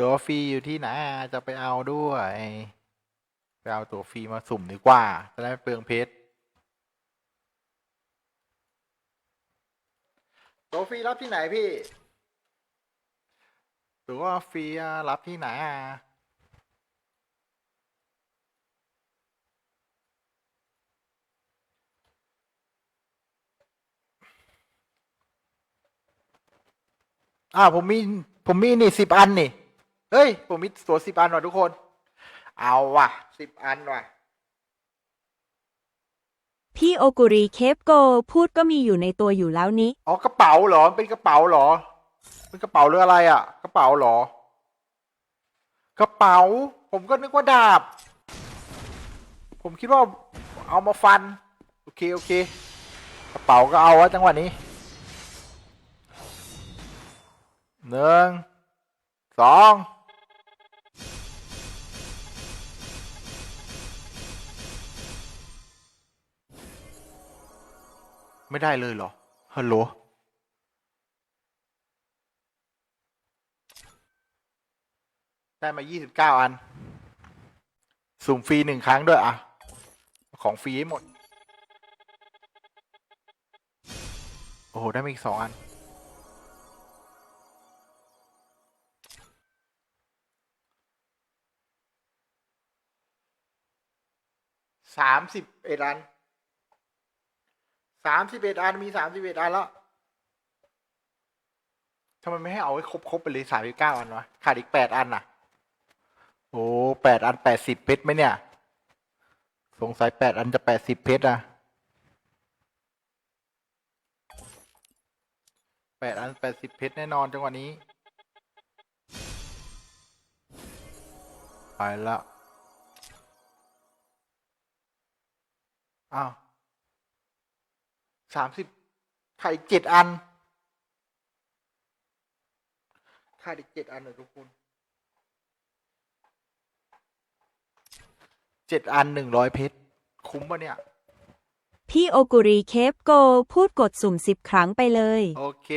ตัวฟรีอยู่ที่ไหนอะจะไปเอาด้วยไปเอาตัวฟรีมาสุ่มดีกว่า จะได้ไม่เปลืองเพชรตัวฟรีรับที่ไหนพี่ตัวฟรีอะรับที่ไหนอะอ่าผมมี ผมมีนี่สิบอันนี่ เฮ้ย ผมมีตัวสิบอันว่ะทุกคน เอาว่ะสิบอันว่ะ พี่โอกุริเคปโกพูดก็มีอยู่ในตัวอยู่แล้วนี้ อ๋อกระเป๋าเหรอเป็นกระเป๋าเหรอ เป็นกระเป๋าหรืออะไรอะ กระเป๋าเหรอ กระเป๋า ผมก็นึกว่าดาบ ผมคิดว่าเอามาฟัน โอเคโอเค กระเป๋าก็เอาวะจังหวะนี้หนึ่งสอง ไม่ได้เลยเหรอ ฮัลโหล ได้มา29อัน สุ่มฟรีหนึ่งครั้งด้วยอะ ของฟรีให้หมด โอ้โห ได้มาอีกสองอัน สามสิบเอ็ดอัน สามสิบเอ็ดอันมีสามสิบเอ็ดอันแล้วทำไมไม่ให้เอาไว้ครบๆไปเลยสามสิบเก้าอันวะขาดอีกแปดอันน่ะ โอ้แปดอันแปดสิบเพชรไหมเนี่ย สงสัยแปดอันจะแปดสิบเพชรอะแปดอันแปดสิบเพชรแน่นอนจังหวะนี้ ไปละอ้าว สามสิบขาดอีกเจ็ดอันขาดอีกเจ็ดอันเลยทุกคนเจ็ดอันหนึ่งร้อยเพชรคุ้มปะเนี่ย พี่โอกุริเคปโก พูดกดสุ่มสิบครั้งไปเลย โอเค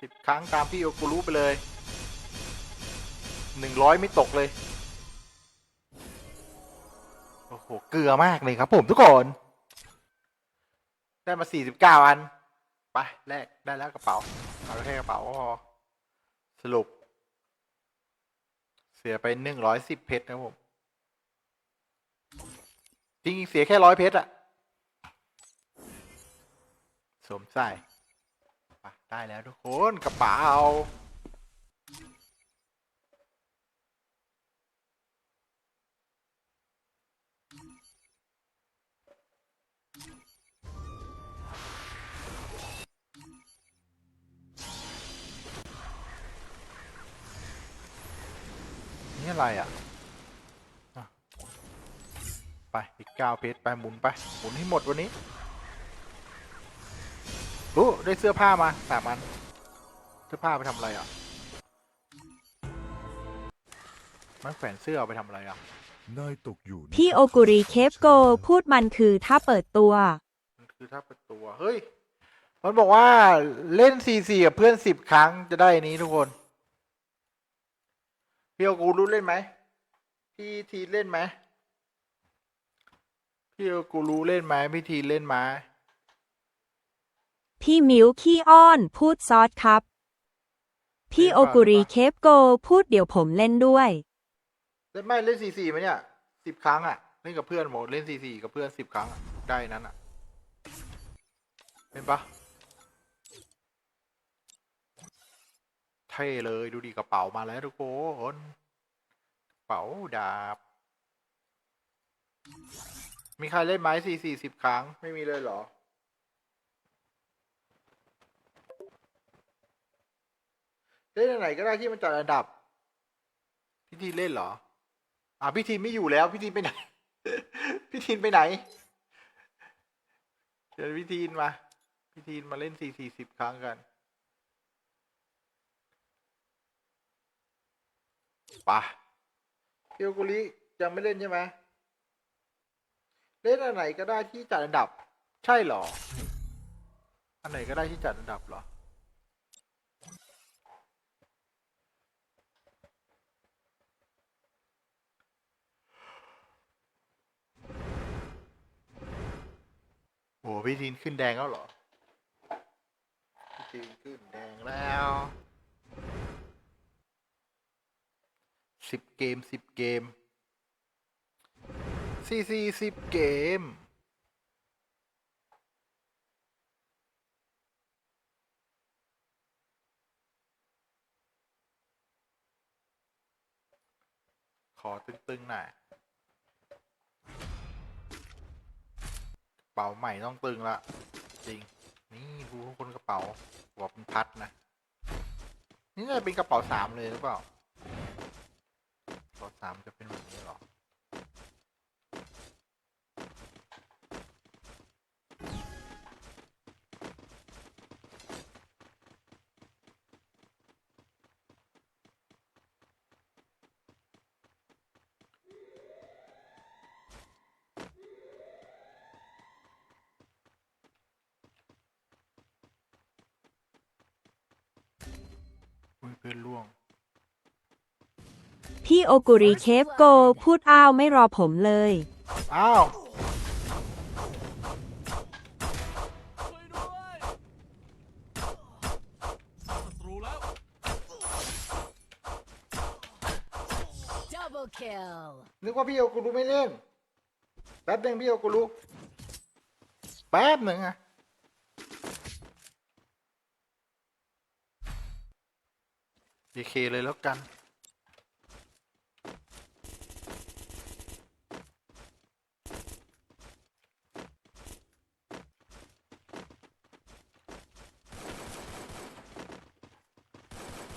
สิบครั้งตามพี่โอกูรู้ไปเลยหนึ่งร้อยไม่ตกเลย โอ้โห เกลือมากเลยครับผมทุกคน ได้มาสี่สิบเก้าอัน ไปแลกได้แล้วกระเป๋า เอาแค่กระเป๋าก็พอ สรุป เสียไปหนึ่งร้อยสิบเพชรนะผม จริงๆเสียแค่ร้อยเพชรอะสวมใส่ได้แล้วทุกคนกระเป๋า อะไรอะอะ ไป อีกเก้าเพชรไปหมุนไป หมุนให้หมดวันนี้โอ้ได้เสื้อผ้ามาสามอัน เสื้อผ้าไปทำอะไรอะมันแขวนเสื้อเอาไปทำอะไรอะ นายตกอยู่ในพี่โอกุริเคปโกพูดมันคือถ้าเปิดตัว มันคือถ้าเป็นตัว เฮ้ย มันบอกว่าเล่นซีซีกับเพื่อนสิบครั้งจะได้อันนี้ทุกคน พี่โอกูรู้เล่นไหมพี่ทีเล่นไหมพี่โอกูรู้เล่นไหมพี่ทีเล่นไหมพี่มิวขี้อ้อนพูดซอสครับ พี่โอกุริเคปโกพูดเดี๋ยวผมเล่นด้วย เล่นไม่เล่นซีซีไหมเนี่ยสิบครั้งอะเล่นกับเพื่อนหมดเล่นซีซีกับเพื่อนสิบครั้งอะได้นั้นอะเห็นปะ ท่เลยดูดีกระเป๋ามาแล้วทุกคนกระเป๋าดาบ มีใครเล่นไหมสี่สี่สิบครั้ง ไม่มีเลยเหรอ เล่นไหนก็ได้ที่มันจัดอันดับพี่ทีเล่นเหรอ อ่าพี่ทีไม่อยู่แล้วพี่ทีไปไหนพี่ทีไปไหนเชิญพี่ทีนมาพี่ทีนมาเล่นสี่สี่สิบครั้งกัน ปะเคียวกุลิจะไม่เล่นใช่ไหมเล่นอันไหนก็ได้ที่จัดอันดับ ใช่หรอ อันไหนก็ได้ที่จัดอันดับหรอ โหพี่ทินขึ้นแดงแล้วเหรอพี่ทินขึ้นแดงแล้ว สิบเกมสิบเกมสี่สี่สิบเกม ขอตึงๆหน่อยเป๋าใหม่ต้องตึงละจริง นี่ดูคนกระเป๋าหัวเป็นพัดนะ นี่น่าจะเป็นกระเป๋าสามเลยหรือเปล่า สามจะเป็นแบบ พี่โอกุริเคฟโก พูดอ้าวไม่รอผมเลย อ้าวช่วยด้วยศัตรูแล้ว Double kill. นึกว่าพี่โอกุรุไม่เล่น แป๊บหนึ่งพี่โอกุรุแป๊บหนึ่งอะดีเคเลยแล้วกัน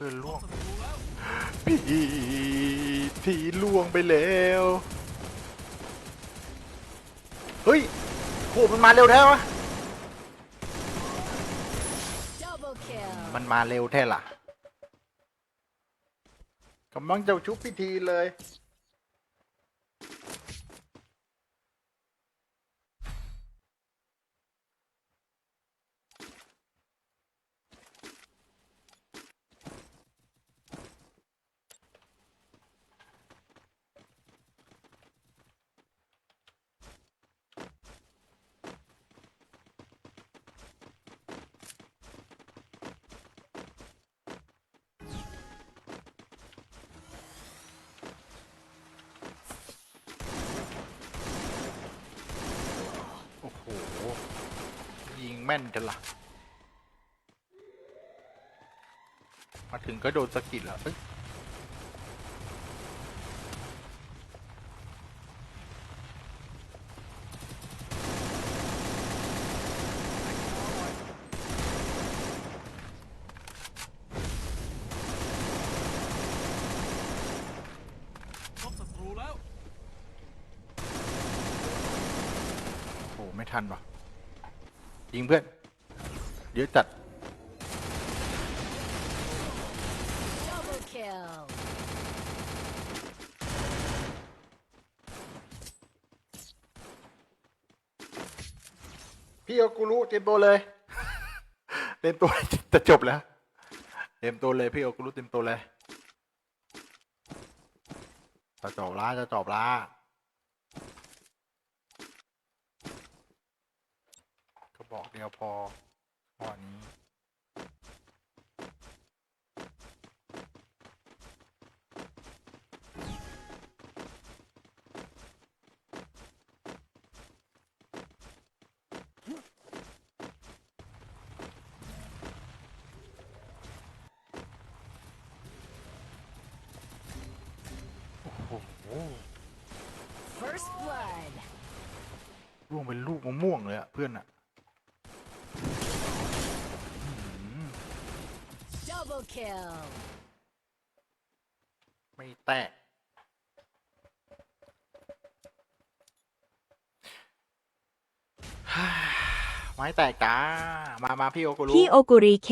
เพื่อนล่วงศัตรูแล้วพี่ทีล่วงไปแล้ว เฮ้ยโหมันมาเร็วแท้วะมันมาเร็วแท้ล่ะกำลังจะชุบพิธีเลย โอ้โห ยิง แม่นจังล่ะ มาถึงก็โดนสะกิดแล้วเอ้ยพบศัตรูแล้วโอ้ไม่ทันวะ ยิงเพื่อน เดี๋ยวจัด Double kill. พี่เอากูรู้เตรียมตัวเลย เตรียมตัวจะจบแล้ว เตรียมตัวเลยพี่เอากูรู้เตรียมตัวเลยจะจบละจะจบละ บอกเดียวพอข้อนี้ โอ้โห First blood. ร่วงเป็นลูกมะม่วงเลยอะเพื่อนอะอื้อหือ Double kill. ไม่แตก ไม้แตกจ้า มามาพี่โอกุรุ พี่โอกุริเค